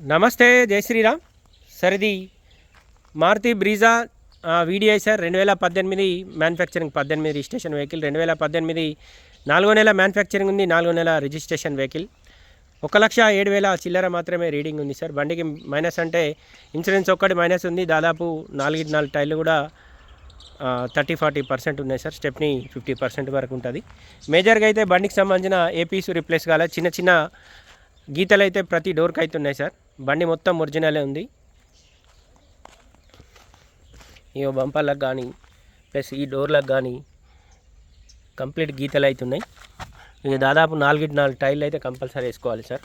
నమస్తే జై శ్రీరామ్. సార్ ఇది మారుతి బ్రీజా వీడిఐ సార్ రెండు వేల పద్దెనిమిది మ్యానుఫ్యాక్చరింగ్ పద్దెనిమిది రిజిస్ట్రేషన్ వెహికల్ రెండు వేల పద్దెనిమిది నాలుగో నెల మ్యానుఫ్యాక్చరింగ్ ఉంది నాలుగో నెల రిజిస్ట్రేషన్ వెహికల్ ఒక లక్ష ఏడు వేల చిల్లర మాత్రమే రీడింగ్ ఉంది సార్ బండికి మైనస్ అంటే ఇన్సూరెన్స్ ఒక్కటి మైనస్ ఉంది దాదాపు నాలుగు నాలుగు టైర్లు కూడా థర్టీ ఫార్టీ పర్సెంట్ ఉన్నాయి సార్ స్టెప్ని ఫిఫ్టీ పర్సెంట్ వరకు ఉంటుంది. మేజర్గా అయితే బండికి సంబంధించిన ఏపీస్ రిప్లేస్ కాలే చిన్న చిన్న గీతలు అయితే ప్రతి డోర్కి అయితే ఉన్నాయి సార్ బండి మొత్తం ఒరిజినలే ఉంది. ఈ బంపర్లకు కానీ ప్లస్ ఈ డోర్లకు కానీ కంప్లీట్ గీతలు అయితే ఉన్నాయి. ఇక దాదాపు నాలుగింటి నాలుగు టైర్లు అయితే కంపల్సరీ వేసుకోవాలి సార్.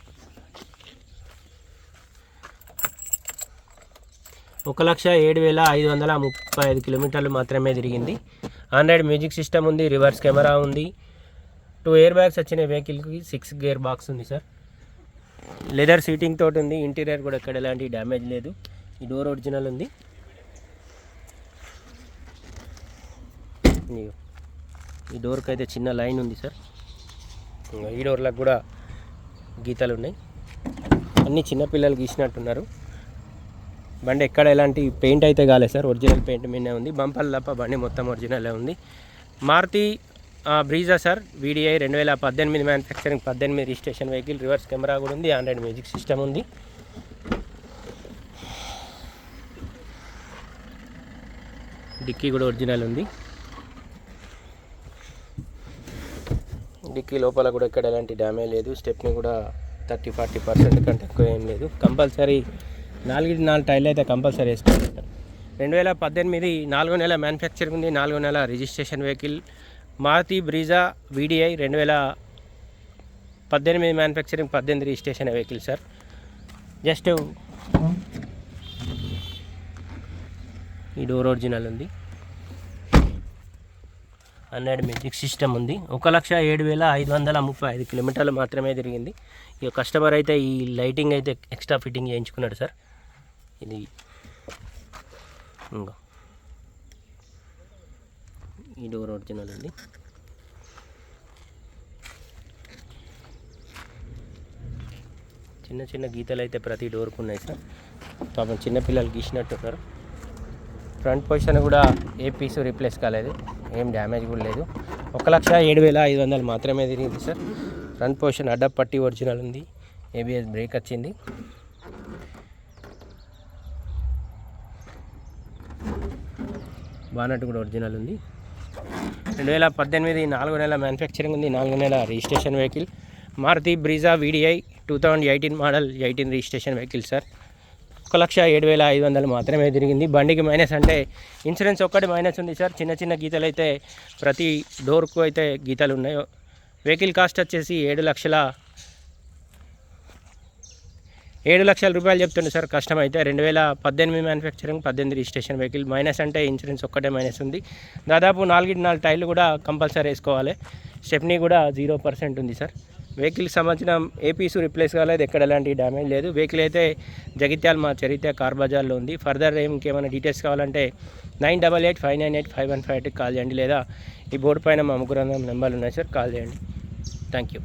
ఒక లక్ష ఏడు వేల ఐదు వందల ముప్పై ఐదు కిలోమీటర్లు మాత్రమే తిరిగింది. ఆండ్రాయిడ్ మ్యూజిక్ సిస్టమ్ ఉంది రివర్స్ కెమెరా ఉంది. టూ ఎయిర్ బ్యాగ్స్ వచ్చిన వెహికల్కి సిక్స్ గేర్ బాక్స్ ఉంది సార్. లెదర్ సీటింగ్ తోటి ఉంది. ఇంటీరియర్ కూడా ఎక్కడ ఎలాంటి డ్యామేజ్ లేదు. ఈ డోర్ ఒరిజినల్ ఉంది. ఈ డోర్కి అయితే చిన్న లైన్ ఉంది సార్. ఇంకా ఈ డోర్లకు కూడా గీతలు ఉన్నాయి. అన్ని చిన్నపిల్లలు గీసినట్టున్నారు. బండి ఎక్కడ ఎలాంటి పెయింట్ అయితే కాలేదు సార్. ఒరిజినల్ పెయింట్ మీదనే ఉంది. బంపర్ తప్ప బండి మొత్తం ఒరిజినలే ఉంది. మారుతి బ్రీజా సార్ వీడిఐ రెండు వేల పద్దెనిమిది మ్యానుఫ్యాక్చరింగ్ పద్దెనిమిది రిజిస్ట్రేషన్ వెహికల్ రివర్స్ కెమెరా కూడా ఉంది ఆండ్రాయిడ్ మ్యూజిక్ సిస్టమ్ ఉంది. డిక్కీ కూడా ఒరిజినల్ ఉంది. డిక్కీ లోపల కూడా ఎక్కడ ఎలాంటి డ్యామేజ్ లేదు స్టెప్ని కూడా థర్టీ ఫార్టీ పర్సెంట్ కంటే ఎక్కువ ఏం లేదు. కంపల్సరీ నాలుగు నాలుగు టైర్లు అయితే కంపల్సరీ వేసుకోవాలి రెండు వేల పద్దెనిమిది నాలుగో నెల మ్యానుఫ్యాక్చరింగ్ ఉంది నాలుగో నెల registration vehicle Maruti Brezza VDI రెండు వేల పద్దెనిమిది మ్యానుఫ్యాక్చరింగ్ పద్దెనిమిది రిజిస్ట్రేషన్ వెహికల్ సార్. జస్ట్ ఈ డోర్ ఒరిజినల్ ఉంది. హండ్రెడ్ మ్యూజిక్ సిస్టమ్ ఉంది. ఒక లక్ష ఏడు వేల ఐదు వందల ముప్పై ఐదు కిలోమీటర్లు మాత్రమే తిరిగింది. ఇక కస్టమర్ అయితే ఈ లైటింగ్ అయితే ఎక్స్ట్రా ఫిట్టింగ్ చేయించుకున్నాడు సార్. ఇది ఇంకా. ఈ డోర్ ఒరిజినల్ అండి. చిన్న చిన్న గీతలు అయితే ప్రతి డోర్కు ఉన్నాయి సార్. పాపం చిన్నపిల్లలు గీసినట్టున్నారు ఫ్రంట్ పొజిషన్ కూడా ఏ పీసు రీప్లేస్ కాలేదు. ఏం డ్యామేజ్ కూడా లేదు. ఒక లక్ష ఏడు వేల ఐదు వందలు మాత్రమే తిరిగింది సార్. ఫ్రంట్ పొజిషన్ అడ్డ పట్టి ఒరిజినల్ ఉంది ఏబిఎస్ బ్రేక్ వచ్చింది. బానట్ కూడా ఒరిజినల్ ఉంది. రెండు వేల పద్దెనిమిది నాలుగు నెలల మ్యానుఫ్యాక్చరింగ్ ఉంది. నాలుగు నెలల registration vehicle Maruti Brezza VDI two thousand eighteen model eighteen registration vehicle sir ఒక లక్ష ఏడు వేల ఐదు వందలు మాత్రమే తిరిగింది. బండికి మైనస్ అంటే ఇన్సూరెన్స్ ఒక్కటి మైనస్ ఉంది సార్ చిన్న చిన్న గీతలు అయితే ప్రతి డోర్కు అయితే గీతలు ఉన్నాయి. వెహికల్ కాస్ట్ వచ్చేసి ఏడు లక్షల ఏడు లక్షల రూపాయలు చెప్తుండే సార్ కష్టం అయితే రెండు వేల పద్దెనిమిది మ్యానుఫ్యాక్చరింగ్ పద్దెనిమిది రిజిస్ట్రేషన్ వెహికల్ మైనస్ అంటే ఇన్సూరెన్స్ ఒక్కటే మైనస్ ఉంది. దాదాపు నాలుగు నాలుగు టైర్లు కూడా కంపల్సరీ వేసుకోవాలి. స్టెప్నీ కూడా జీరో పర్సెంట్ ఉంది సార్. వెహికల్కి సంబంధించిన ఏపీసు రిప్లేస్ కాలేదు. ఎక్కడ ఎలాంటి డ్యామేజ్ లేదు. వెహికల్ అయితే జగిత్యాల మా చరిత్ర కార్ బజార్లో ఉంది. ఫర్దర్ ఇంకేమైనా డీటెయిల్స్ కావాలంటే nine double eight five nine eight five one five ఎయిట్కి కాల్ చేయండి. లేదా ఈ బోర్డు పైన మా ముగ్గురు నెంబర్లు ఉన్నాయి సార్. కాల్ చేయండి. Thank you